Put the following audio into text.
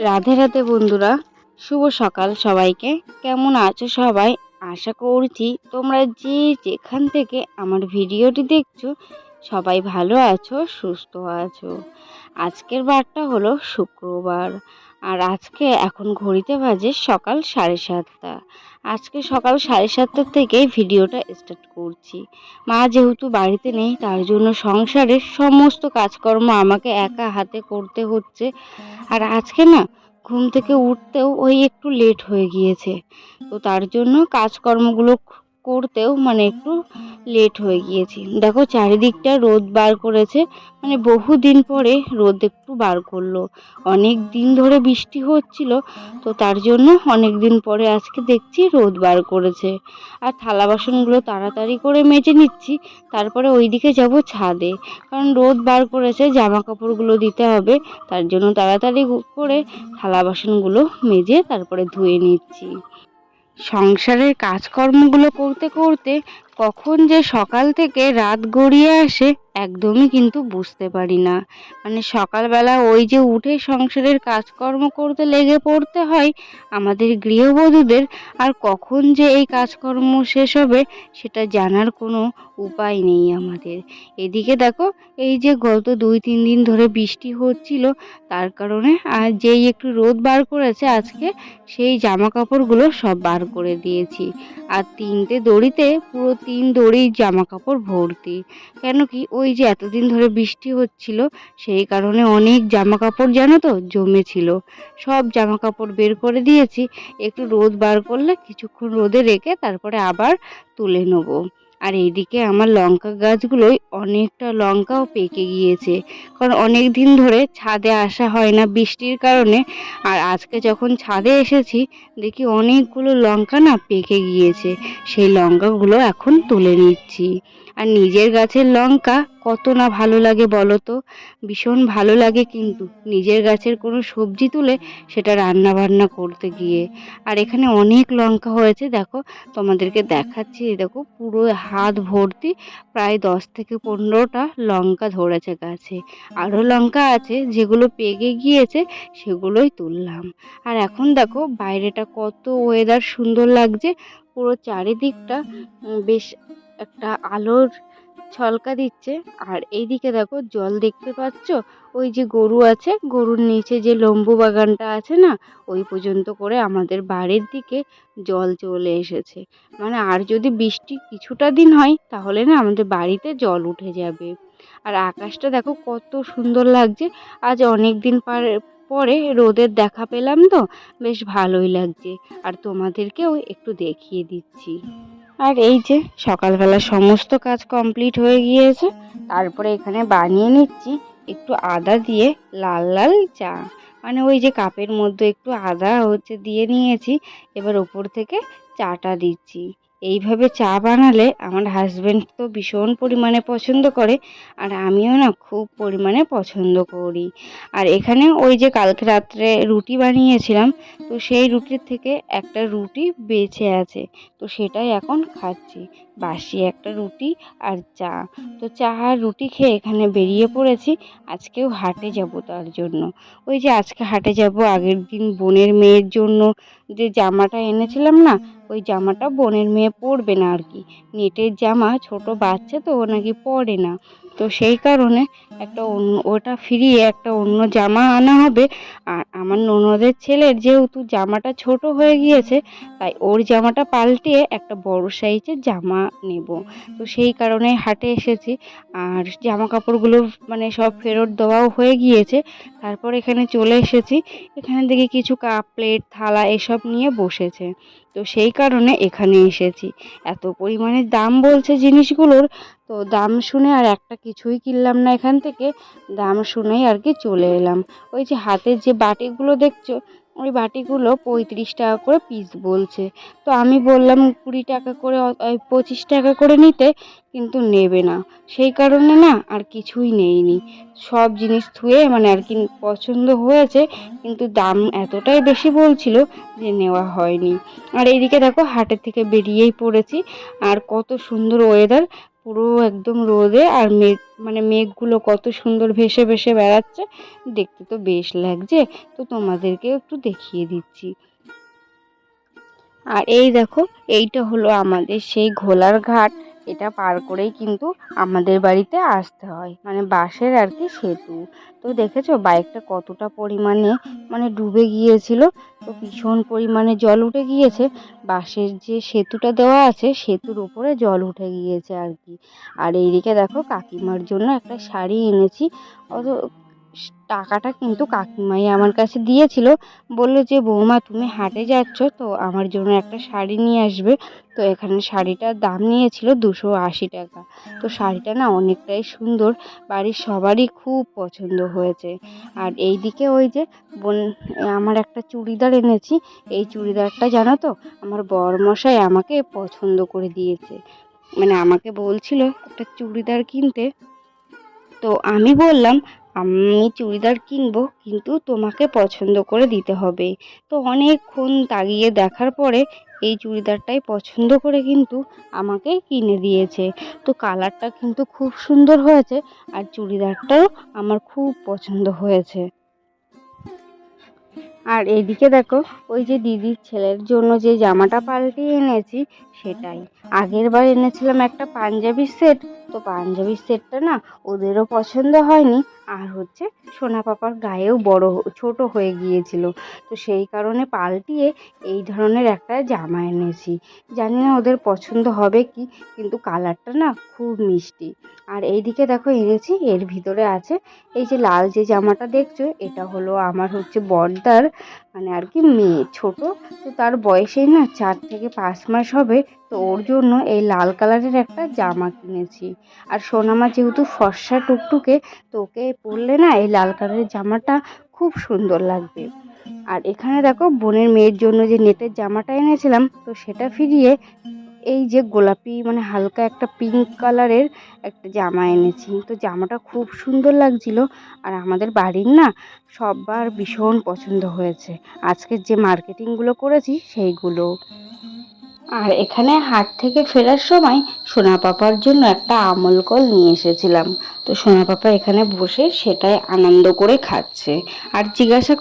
রাধে রাধে বন্ধুরা, শুভ সকাল সবাইকে। কেমন আছো সবাই? আশা করছি তোমরা যে যেখান থেকে আমার ভিডিওটি দেখছ সবাই ভালো আছো, সুস্থ আছো। আজকের বারটা হলো শুক্রবার, আর আজকে এখন ঘড়িতে বাজে সকাল সাড়ে সাতটা। আজকে সকাল সাড়ে সাতটার থেকেই ভিডিওটা স্টার্ট করছি। মা যেহেতু বাড়িতে নেই, তার জন্য সংসারের সমস্ত কাজকর্ম আমাকে একা হাতে করতে হচ্ছে। আর আজকে না, ঘুম থেকে উঠতেও ওই একটু লেট হয়ে গিয়েছে। তো তার জন্য কাজকর্মগুলো করতেও মানে একটু লেট হয়ে গিয়েছি। দেখো চারিদিকটা রোদ বার করেছে মানে বহু দিন পরে রোদ একটু বার করল। অনেক দিন ধরে বৃষ্টি হচ্ছিল, তো তার জন্য অনেক দিন পরে আজকে দেখছি রোদ বার করেছে। আর থালা বাসনগুলো তাড়াতাড়ি করে মেজে নিচ্ছি, তারপরে ওইদিকে যাব ছাদে। কারণ রোদ বার করেছে জামা কাপড়গুলো দিতে হবে, তার জন্য তাড়াতাড়ি করে থালা বাসনগুলো মেজে তারপরে ধুয়ে নিচ্ছি। সংসারের কাজকর্মগুলো করতে করতে কখন যে সকাল থেকে রাত গড়িয়ে আসে, একদমই কিন্তু বুঝতে পারি না। মানে সকালবেলা ওই যে উঠে সংসারের কাজকর্ম করতে লেগে পড়তে হয় আমাদের গৃহবধূদের, আর কখন যে এই কাজকর্ম শেষ হবে সেটা জানার কোনো উপায় নেই আমাদের। এদিকে দেখো, এই যে গত দুই, তিন দিন ধরে বৃষ্টি হচ্ছিল, তার কারণে আর যেই একটু রোদ বার করেছে আজকে, সেই জামা কাপড়গুলো সব বার করে দিয়েছি। আর তিনটে দড়িতে পুরো তিন দড়ির জামা কাপড় ভর্তি। কেন কি ওই যে এতদিন ধরে বৃষ্টি হচ্ছিল, সেই কারণে অনেক জামা কাপড় জানো তো জমেছিল। সব জামা কাপড় বের করে দিয়েছি, একটু রোদ বার করলে কিছুক্ষণ রোদে রেখে তারপরে আবার তুলে নেব। আর এইদিকে আমার লঙ্কা গাছগুলোই অনেকটা লঙ্কাও পেকে গিয়েছে। কারণ অনেক দিন ধরে ছাদে আসা হয় না বৃষ্টির কারণে। আর আজকে যখন ছাদে এসেছি, দেখি অনেকগুলো লঙ্কা না পেকে গিয়েছে। সেই লঙ্কাগুলো এখন তুলে নিচ্ছি। আর নিজের গাছের লঙ্কা কত না ভালো লাগে বলো তো? ভীষণ ভালো লাগে কিন্তু। নিজের গাছের কোনো সবজি তুলে সেটা রান্না বান্না করতে গিয়ে। আর এখানে অনেক লঙ্কা হয়েছে, দেখো, তোমাদেরকে দেখাচ্ছি। দেখো, পুরো হাত ভর্তি, প্রায় দশ থেকে পনেরোটা লঙ্কা ধরেছে গাছে। আরও লঙ্কা আছে, যেগুলো পেকে গিয়েছে, সেগুলোই তুললাম। আর এখন দেখো, বাইরেটা কত ওয়েদার সুন্দর লাগছে। পুরো চারিদিকটা বেশ একটা আলোর ছলকা দিচ্ছে। আর এইদিকে দেখো জল দেখতে পাচ্ছ? ওই যে গরু আছে, গরুর নিচে যে লম্বু বাগানটা আছে না, ওই পর্যন্ত করে আমাদের বাড়ির দিকে জল চলে এসেছে। মানে আর যদি বৃষ্টি কিছুটা দিন হয়, তাহলে না আমাদের বাড়িতে জল উঠে যাবে। আর আকাশটা দেখো কত সুন্দর লাগছে। আজ অনেক দিন পরে রোদের দেখা পেলাম তো, বেশ ভালোই লাগছে। আর তোমাদেরকেও একটু দেখিয়ে দিচ্ছি। আর এই যে সকালবেলা সমস্ত কাজ কমপ্লিট হয়ে গিয়েছে, তারপরে এখানে বানিয়ে নিচ্ছি একটু আদা দিয়ে লাল লাল চা। মানে ওই যে কাপের মধ্যে একটু আদা হচ্ছে দিয়ে নিয়েছি, এবার ওপর থেকে চাটা দিচ্ছি। এইভাবে চা বানালে আমার হাজব্যান্ড তো ভীষণ পরিমাণে পছন্দ করে, আর আমিও না খুব পরিমাণে পছন্দ করি। আর এখানে ওই যে কালকে রাত্রে রুটি বানিয়েছিলাম, তো সেই রুটির থেকে একটা রুটি বেঁচে আছে, তো সেটাই এখন খাচ্ছি। বাসি একটা রুটি আর চা। তো চা আর রুটি খেয়ে এখানে বেরিয়ে পড়েছি। আজকেও হাটে যাব তার জন্য। ওই যে আজকে হাটে যাব আগের দিন বোনের মেয়ের জন্য যে জামাটা এনেছিলাম না, ওই জামাটা বোনের মেয়ে পরবে না আর কি। নেটের জামা ছোট বাচ্চা তো ও নাকি পরে না। তো সেই কারণে একটা অন্য, ওটা ফিরিয়ে একটা অন্য জামা আনা হবে। আর আমার ননদের ছেলের যেহেতু জামাটা ছোট হয়ে গিয়েছে, তাই ওর জামাটা পাল্টিয়ে একটা বড় সাইজের জামা নেব। তো সেই কারণে হাটে এসেছি। আর জামা কাপড়গুলো মানে সব ফেরত দেওয়াও হয়ে গিয়েছে। তারপর এখানে চলে এসেছি। এখানে দেখি কিছু কাপ, প্লেট, থালা এসব নিয়ে বসেছে। তো সেই কারণে এখানে এসেছি। এত পরিমাণে দাম বলছে জিনিসগুলোর, তো দাম শুনে আর একটা কিছুই কিনলাম না এখান থেকে, দাম শুনেই আর কি চলে এলাম। ওই যে হাতের যে বাটিগুলো দেখছ ওই বাটিগুলো পঁয়ত্রিশ টাকা করে পিস বলছে। তো আমি বললাম, কুড়ি টাকা করে পঁচিশ টাকা করে নিতে, কিন্তু নেবে না। সেই কারণে না, আর কিছুই নেইনি। সব জিনিস থুয়ে মানে আর কি পছন্দ হয়েছে, কিন্তু দাম এতটাই বেশি বলছিল যে নেওয়া হয়নি। আর এইদিকে দেখো, হাটের থেকে বেরিয়েই পড়েছি। আর কত সুন্দর ওয়েদার পুরো একদম রোদে আর মেঘ মানে মেঘগুলো কত সুন্দর ভেসে ভেসে বেড়াচ্ছে। দেখতে তো বেশ লাগছে। তো তোমাদেরকে একটু দেখিয়ে দিচ্ছি। আর এই দেখো, এইটা হলো আমাদের সেই ঘোলার ঘাট। এটা পার করেই কিন্তু আমাদের বাড়িতে আসতে হয়। মানে বাঁশের আর কি সেতু। তো দেখেছ বাইকটা কতটা পরিমাণে মানে ডুবে গিয়েছিল? তো ভীষণ পরিমাণে জল উঠে গিয়েছে। বাঁশের যে সেতুটা দেওয়া আছে, সেতুর উপরে জল উঠে গিয়েছে আর কি। আর এইদিকে দেখো কাকিমার জন্য একটা শাড়ি এনেছি। অত টাকাটা কিন্তু কাকিমাই আমার কাছে দিয়েছিল। বলল যে, বৌমা, তুমি হাটে যাচ্ছ তো আমার জন্য একটা শাড়ি নিয়ে আসবে। তো এখানে শাড়িটার দাম নিয়েছিল দুশো আশি টাকা। তো শাড়িটা না অনেকটাই সুন্দর, বাড়ির সবারই খুব পছন্দ হয়েছে। আর এই দিকে ওই যে বোন আমার একটা চুড়িদার এনেছি। এই চুড়িদারটা জানো তো, আমার বরমশাই আমাকে পছন্দ করে দিয়েছে। মানে আমাকে বলছিল একটা চুড়িদার কিনতে। তো আমি বললাম আমি চুড়িদার কিনবো, কিন্তু তোমাকে পছন্দ করে দিতে হবে। তো অনেকক্ষণ তাগিয়ে দেখার পরে এই চুড়িদারটাই পছন্দ করে কিন্তু আমাকে কিনে দিয়েছে। তো কালারটা কিন্তু খুব সুন্দর হয়েছে আর চুড়িদারটাও আমার খুব পছন্দ হয়েছে। আর এদিকে দেখো, ওই যে দিদির ছেলের জন্য যে জামাটা পাল্টিয়ে এনেছি সেটাই। আগের বার এনেছিলাম একটা পাঞ্জাবির সেট তো পাঞ্জাবির সেটটা না ওদেরও পছন্দ হয়নি। আর হচ্ছে সোনা পাপার গায়েও বড় ছোট হয়ে গিয়েছিল। তো সেই কারণে পাল্টিয়ে এই ধরনের একটা জামা এনেছি। জানি না ওদের পছন্দ হবে কি, কিন্তু কালারটা না খুব মিষ্টি। আর এইদিকে দেখো এনেছি এর ভিতরে আছে এই যে লাল যে জামাটা দেখছ, এটা হলো আমার হচ্ছে বড়দার মানে আর কি মেয়ে, ছোট। তো তার বয়সেই না চার থেকে পাঁচ মাস হবে। তো ওর জন্য এই লাল কালারের একটা জামা কিনেছি। আর সোনামা যেহেতু ফর্সা টুকটুকে, তো ওকে পরলে না এই লাল কালারের জামাটা খুব সুন্দর লাগবে। আর এখানে দেখো বোনের মেয়ের জন্য যে নেটের জামাটা এনেছিলাম, তো সেটা ফিরিয়ে এই যে গোলাপি মানে হালকা একটা পিঙ্ক কালারের একটা জামা এনেছি। তো জামাটা খুব সুন্দর লাগছিল আর আমাদের বাড়ির না সবার ভীষণ পছন্দ হয়েছে। আজকের যে মার্কেটিংগুলো করেছি সেইগুলো। আর এখানে হাট থেকে ফেরার সময় সোনা পাপার জন্য একটা আমল কল নিয়ে এসেছিলাম। তো সোনা পাপা এখানে বসে সেটাই আনন্দ করে খাচ্ছে। আর জিজ্ঞাসা